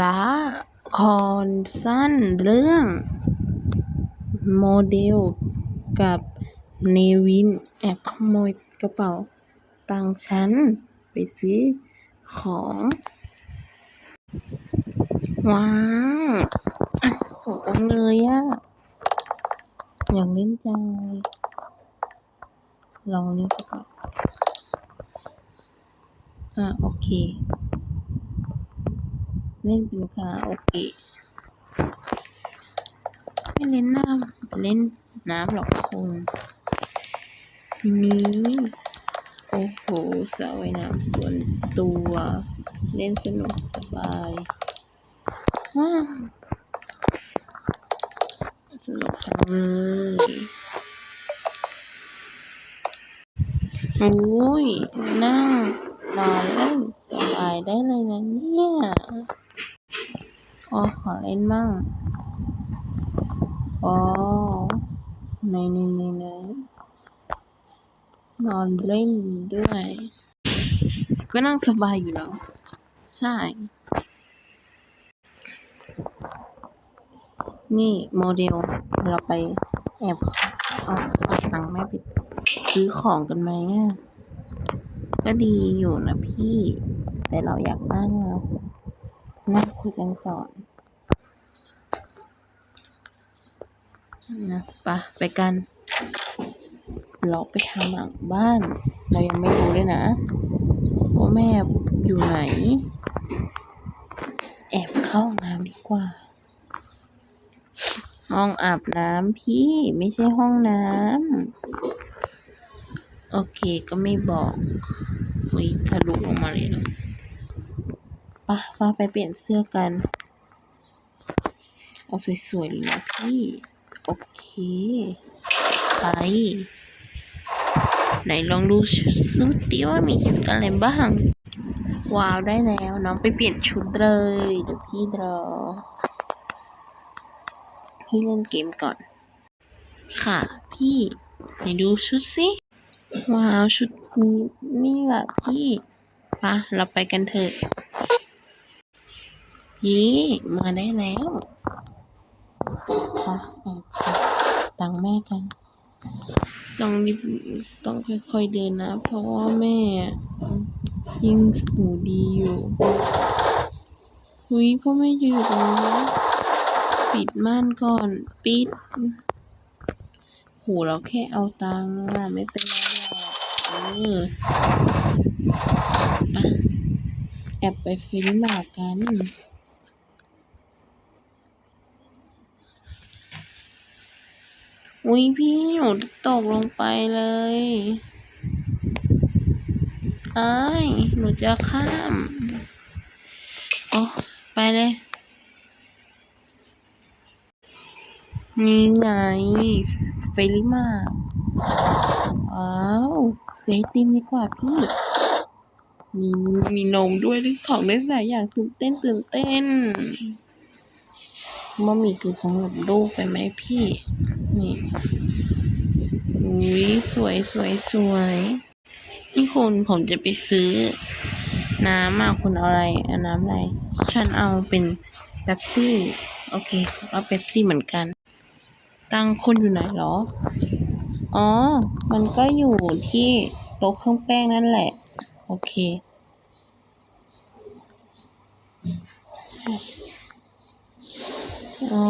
ละครสั้นเรื่องโมเดลกับเนวินแอบขโมยกระเป๋าตังฉันไปซื้อของ ว้าวสวยจังเลยอะอยากเล่นจังเลยลองเล่นสักหน่อยอะโอเค เล่นเป็นค่ะโอเคไม่เล่นน้ำเล่นน้ำหรอกคุณนี้โอ้โหสระว่ายน้ำส่วนตัว เล่นสนุกสบายว้าสนุกจังเลยโอ้ยนั่งนอนเล่นสบายได้เลยนะนี่ อ๋อ ขอเล่นมั่ง อ๋อในในในในนอนเล่นด้วย ก็นั่งสบายอยู่แล้ว ใช่ นี่โมเดล เราไปแอบเอาเอาตังค์แม่ไปซื้อของกันไหมอะก็ดีอยู่นะพี่ แต่เราอยากนั่งอะ นั่งคุยกันก่อนนะปะไปกันเราไปทางหลังบ้าน เรายังไม่รู้เลยนะว่าแม่อยู่ไหน แอบเข้าห้องน้ำดีกว่า ห้องอาบน้ำพี่ไม่ใช่ห้องน้ำโอเคก็ไม่บอกวิทะลุออกมาเลยนะะปะไปเปลี่ยนเสื้อกัน เอาสวยๆเลยนะพี่ โอเค ไป ไหนลองดูชุดดิว่ามีชุดอะไรบ้าง ว้าวได้แล้ว น้องไปเปลี่ยนชุดเลยเดี๋ยวพี่รอพี่เล่นเกมก่อน ค่ะ พี่ไหนดูชุดสิว้าว ชุดนี้นี่แหละพี่ปะเราไปกันเถอะ ยี่มาได้แล้วปตังค์แม่กัน ต้องรีบต้องค่อยๆเดินนะ เพราะว่าแม่ ยิ่งหูดีอยู่หุยพ่อแม่อยู่ตรงนี้ปิดม่านก่อน ปิด หูเราแค่เอาตังค์อะไม่เป็นไรหรอกเออไปแอบไปฟิล์มบาร์กัน อุ้ยพี่หนูตกลงไปเลยไอ้ยหนูจะข้ามโอ้ไปเลย นี่ไงเฟลิมาว้าวเซติมดีกว่าพี่ มีมีนมด้วยหรือของได้หลายอย่างตื่นเต้นตื่นเต้น มะหมี่คือสำหรับลูกไปไหมพี่ นี่อุ้ยสวยสวยสวย นี่คุณผมจะไปซื้อ น้ำอะคุณเอาอะไรเอาน้ำอะไร ฉันเอาเป็นเป๊ปซี่ โอเค เอาเป๊ปซี่เหมือนกัน ตังค์คุณอยู่ไหนเหรอ อ๋อ มันก็อยู่ที่โต๊ะเครื่องแป้งนั่นแหละ โอเค อ๋อ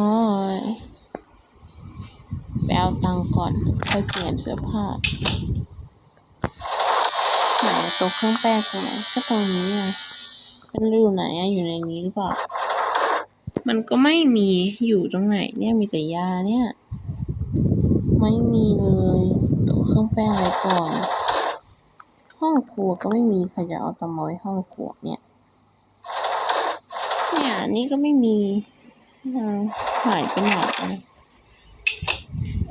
ไปเอาตังก่อนค่อยเปลี่ยนเสื้อผ้าไหนต๊ะเครื่องแป้งตรงไหนก็ตรงนี้ไงมันอยู่ไหนอะอยู่ในนี้หรือเปล่า มันก็ไม่มีอยู่ตรงไหน เนี่ยมีแต่ยาเนี่ย ไม่มีเลยต๊ะเครื่องแป้งอะไรก่อน ห้องครัวก็ไม่มีใครจะเอาตะมอยห้องครัวเนี่ย เนี่ยนี่ก็ไม่มี หายไปไหน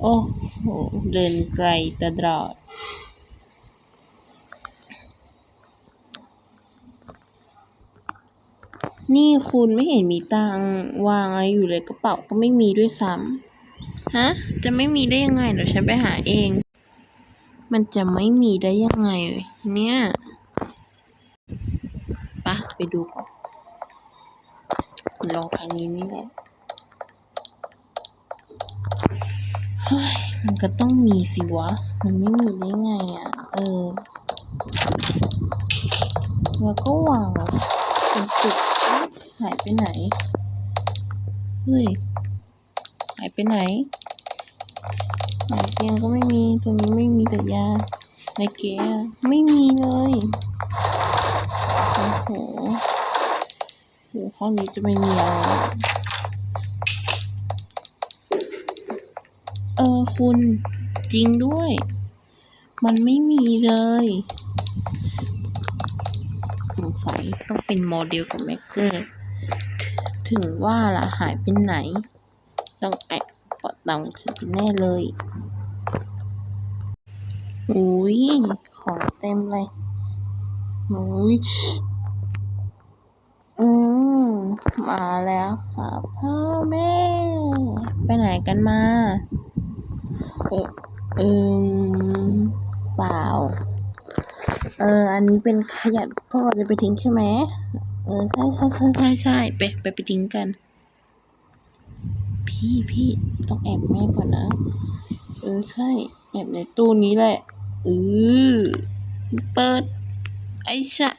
โอ้โห เดินไกลตลอดนี่คุณไม่เห็นมีตังวางอะไรอยู่เลยกระเป๋าก็ไม่มีด้วยซ้ำฮะ จะไม่มีได้ยังไงเดี๋ยวฉันไปหาเอง มันจะไม่มีได้ยังไงเนี่ยปะไปดูก่อน ลงทางนี้นี่แหละมันก็ต้องมีสิวะ มันไม่มีได้ไงอะ เออ แล้วก็วางเป็นจุดหายไปไหน เฮ้ย หายไปไหนไหนเตียงก็ไม่มีตรงนี้ไม่มีแต่ยา ในเก๊ะไม่มีเลย โอ้โห ห้องนี้จะไม่มีอะไรเออคุณจริงด้วย มันไม่มีเลย สงสัยต้องเป็นโมเดลของแม็กเกอร์ถึงว่าล่ะหายไปไหน ต้องแอบปอดังฉันแน่เลยอุ้ยของเต็มเลยอุ้ย มาแล้วค่ะพ่อแม่ ไปไหนกันมา เออเออเปล่า เออ อันนี้เป็นขยะพ่อจะไปทิ้งใช่ไหมเออใช่ใช่ใช่ใช่ใช่ไปไปไปทิ้งกัน พี่พี่ต้องแอบแม่ก่อนนะ เออใช่ แอบในตู้นี้แหละเออเปิด ไอ้ชะ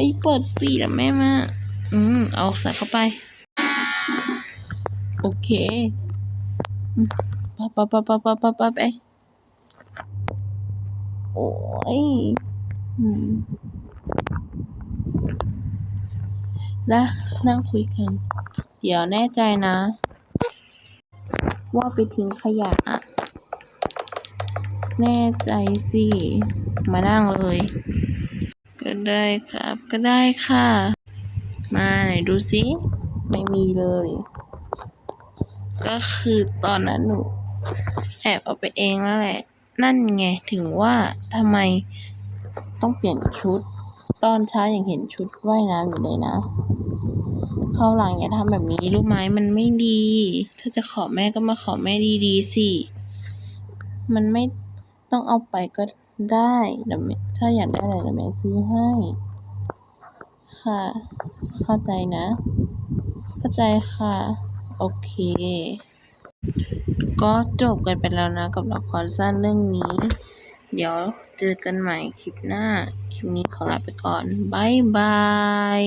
ไอ้เปิดสิแล้วแม่มาอืมเอาใส่เข้าไป โอเคอืมไปไปไปไปไปไปไปโอ้ยอืมแล้วนั่งคุยกัน เดี๋ยวแน่ใจนะ ว่าไปทิ้งขยะอะแน่ใจสิ มานั่งเลย ก็ได้ครับ ก็ได้ค่ะ มาไหนดูสิไม่มีเลย ก็คือตอนนั้นหนูแอบเอาไปเองแล้วแหละ นั่นไงถึงว่าทำไมต้องเปลี่ยนชุด ตอนเช้ายังเห็นชุดว่ายน้ำอยู่เลยนะคราหลังอย่าทำแบบนี้รู้ไหมมันไม่ดี ถ้าจะขอแม่ก็มาขอแม่ดีๆสิ มันไม่ต้องเอาไปก็ ได้เดี๋ยวถ้าอยากได้อะไรเดี๋ยวแม่ซื้อให้ ค่ะ เข้าใจนะ เข้าใจค่ะ โอเค ก็จบกันไปแล้วนะกับละครสั้นเรื่องนี้ เดี๋ยวเจอกันใหม่คลิปหน้า คลิปนี้ขอลาไปก่อน บ๊ายบาย